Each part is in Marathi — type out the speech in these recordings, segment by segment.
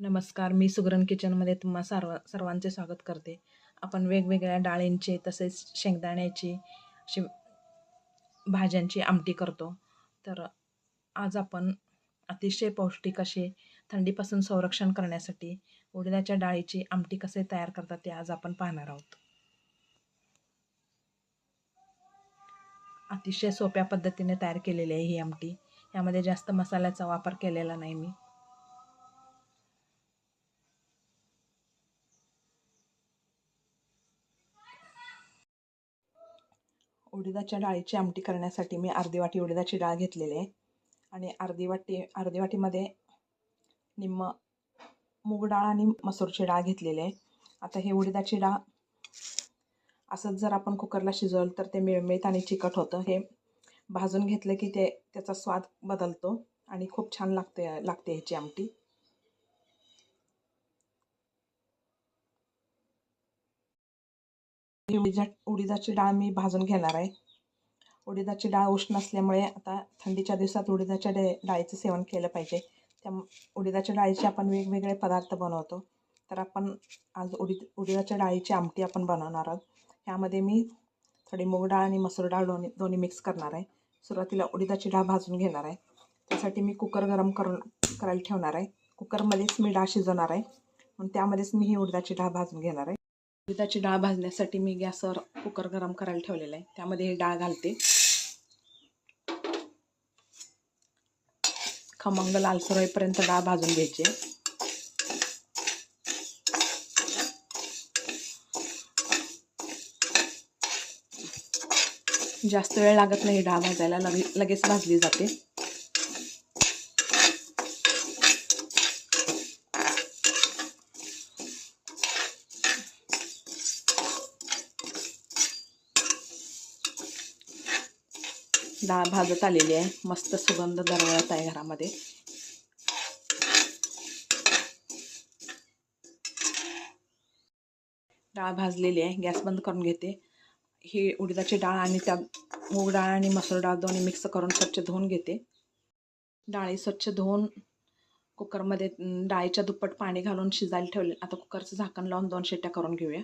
नमस्कार मी सुगरण किचनमध्ये तुम्हा सर्व सर्वांचे स्वागत करते. आपण वेगवेगळ्या डाळींचे तसेच शेंगदाण्याची अशी भाज्यांची आमटी करतो. तर आज आपण अतिशय पौष्टिक असे थंडीपासून संरक्षण करण्यासाठी उडदाच्या डाळीची आमटी कसे तयार करतात ते आज आपण पाहणार आहोत. अतिशय सोप्या पद्धतीने तयार केलेली आहे ही आमटी. यामध्ये जास्त मसाल्याचा वापर केलेला नाही मी. उडीदाच्या डाळीची आमटी करण्यासाठी मी अर्धी वाटी उडीदाची डाळ घेतलेली आहे. आणि अर्धी वाटी अर्धी वाटीमध्ये निम्म मूग डाळ आणि मसूरची डाळ घेतलेली आहे. आता हे उडीदाची डाळ असंच जर आपण कुकरला शिजवलं तर ते मिळमिळत आणि चिकट होतं. हे भाजून घेतलं की ते त्याचा स्वाद बदलतो आणि खूप छान लागते लागते ह्याची आमटी. ही उडीदा उडीदाची डाळ मी भाजून घेणार आहे. उडीदाची डाळ उष्ण असल्यामुळे आता थंडीच्या दिवसात उडीदाच्या डे डाळीचं सेवन केलं पाहिजे. त्या उडीदाच्या डाळीचे आपण वेगवेगळे पदार्थ बनवतो. तर आपण आज उडीद उडीदाच्या डाळीची आमटी आपण बनवणार आहोत. ह्यामध्ये मी थोडी मूग डाळ आणि मसूर डाळ दोन्ही दोन्ही मिक्स करणार आहे. सुरुवातीला उडीदाची डाळ भाजून घेणार आहे. त्यासाठी मी कुकर गरम करून करायला ठेवणार आहे. कुकरमध्येच मी डाळ शिजवणार आहे. म्हणून त्यामध्येच मी ही उडदाची डाळ भाजून घेणार आहे. उडदाची डाळ भाजण्यासाठी मी गॅसवर कुकर गरम करायला ठेवलेला आहे. त्यामध्ये ही डाळ घालते. खमंग लालसर होईपर्यंत डाळ भाजून घ्यायची जास्त वेळ लागत नाही डाळ भाजायला. लगे लगेच भाजली जाते. डाळ भाजत आलेली आहे. मस्त सुगंध दरवळत आहे घरामध्ये. डाळ भाजलेली आहे. गॅस बंद करून घेते. ही उडदाची डाळ आणि त्या मूग डाळ आणि मसूर डाळ दोन्ही मिक्स करून स्वच्छ धुवून घेते. डाळी स्वच्छ धुवून कुकरमध्ये डाळीच्या दुप्पट पाणी घालून शिजायला ठेवले आता कुकरचं झाकण लावून दोन शिट्ट्या करून घेऊया.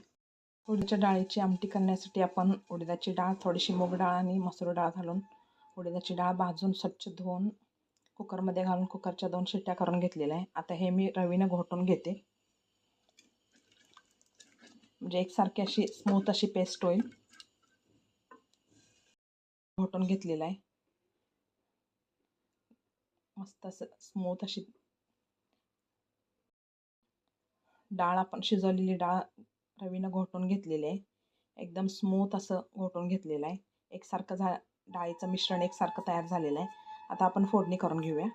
उडीच्या डाळीची आमटी करण्यासाठी आपण उडदाची डाळ थोडीशी मूग डाळ आणि मसूर डाळ घालून उडदाची डाळ भाजून स्वच्छ धुवून कुकरमध्ये घालून कुकरच्या दोन शिट्ट्या करून घेतलेल्या आहे. आता हे मी रवीनं घोटून घेते. म्हणजे एकसारखी अशी स्मूथ अशी पेस्ट होईल. घोटून घेतलेला आहे. मस्त असं स्मूथ अशी डाळ आपण शिजवलेली डाळ रवीनं घोटून घेतलेली आहे. एकदम स्मूथ असं घोटून घेतलेलं आहे. एकसारखं झा डाळीचं मिश्रण एकसारखं तयार झालेलं आहे. आता आपण फोडणी करून घेऊया.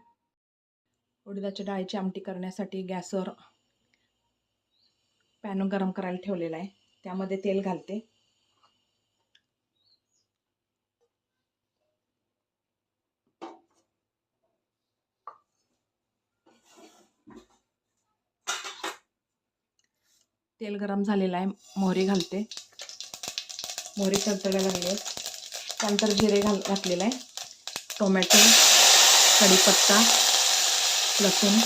उडदाच्या डाळीची आमटी करण्यासाठी गॅसवर पॅन गरम करायला ठेवलेला आहे. त्यामध्ये तेल घालते. तेल गरम झालेलं आहे. मोहरी घालते. मोहरी तडतडायला लागली त्यानंतर जिरे घाल घातलेलं आहे. टोमॅटो कढीपत्ता लसूण.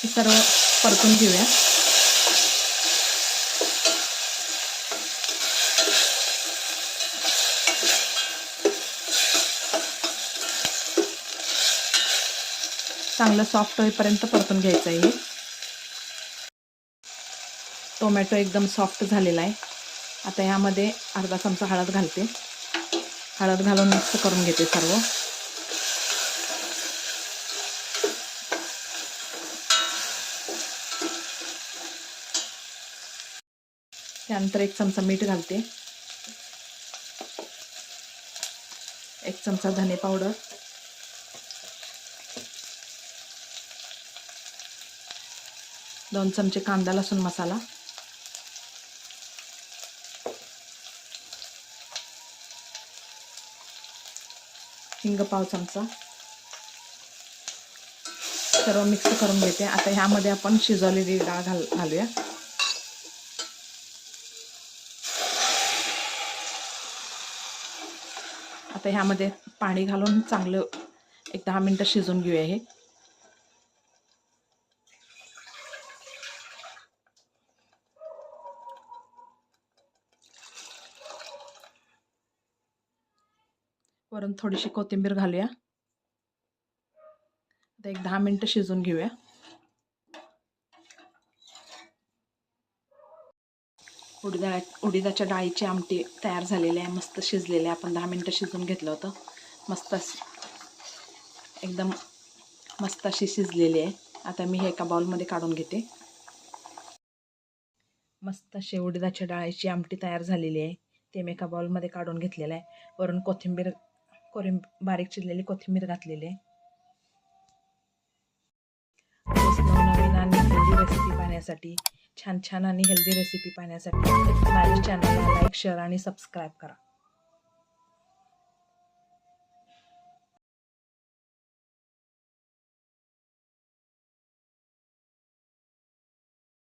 हे सर्व परतून घेऊया. चांगलं सॉफ्ट होईपर्यंत परतून घ्यायचं आहे हे. टोमॅटो एकदम सॉफ्ट झालेला आहे. आता ह्यामध्ये अर्धा चमचा हळद घालते. हळद घालून मिक्स करून घेते सर्व. त्यानंतर एक चमचा मीठ घालते. एक चमचा धने पावडर. दोन चमचे कांदा लसूण मसाला. हिंग पाव चमचा. सर्व मिक्स करून घेते. आता ह्यामध्ये आपण शिजवलेली डाळ घाल घालूया. आता ह्यामध्ये पाणी घालून चांगलं एक दहा मिनटं शिजवून घेऊया हे. वरून थोडीशी कोथिंबीर घालूया. आता एक दहा मिनटं शिजून घेऊया. उडीदा उडीदाच्या डाळीची आमटी तयार झालेली आहे. मस्त शिजलेली आहे. आपण दहा मिनटं शिजवून घेतलं होतं. मस्त एकदम मस्त अशी शिजलेली आहे. आता मी हे एका बाउलमध्ये काढून घेते. मस्त अशी उडीदाच्या डाळीची आमटी तयार झालेली आहे. ते मी एका बाउलमध्ये काढून घेतलेलं आहे. वरून कोथिंबीर कोरिंब बारीक चिरलेली कोथिंबीर घातलेली. आहे नवनवीन आणि हेल्दी रेसिपी पाहण्यासाठी छान छान आणि हेल्दी रेसिपी पाहण्यासाठी माझ्या चॅनलला लाईक शेअर आणि सबस्क्राईब करा.